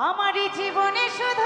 আমারই জীবনে শুধু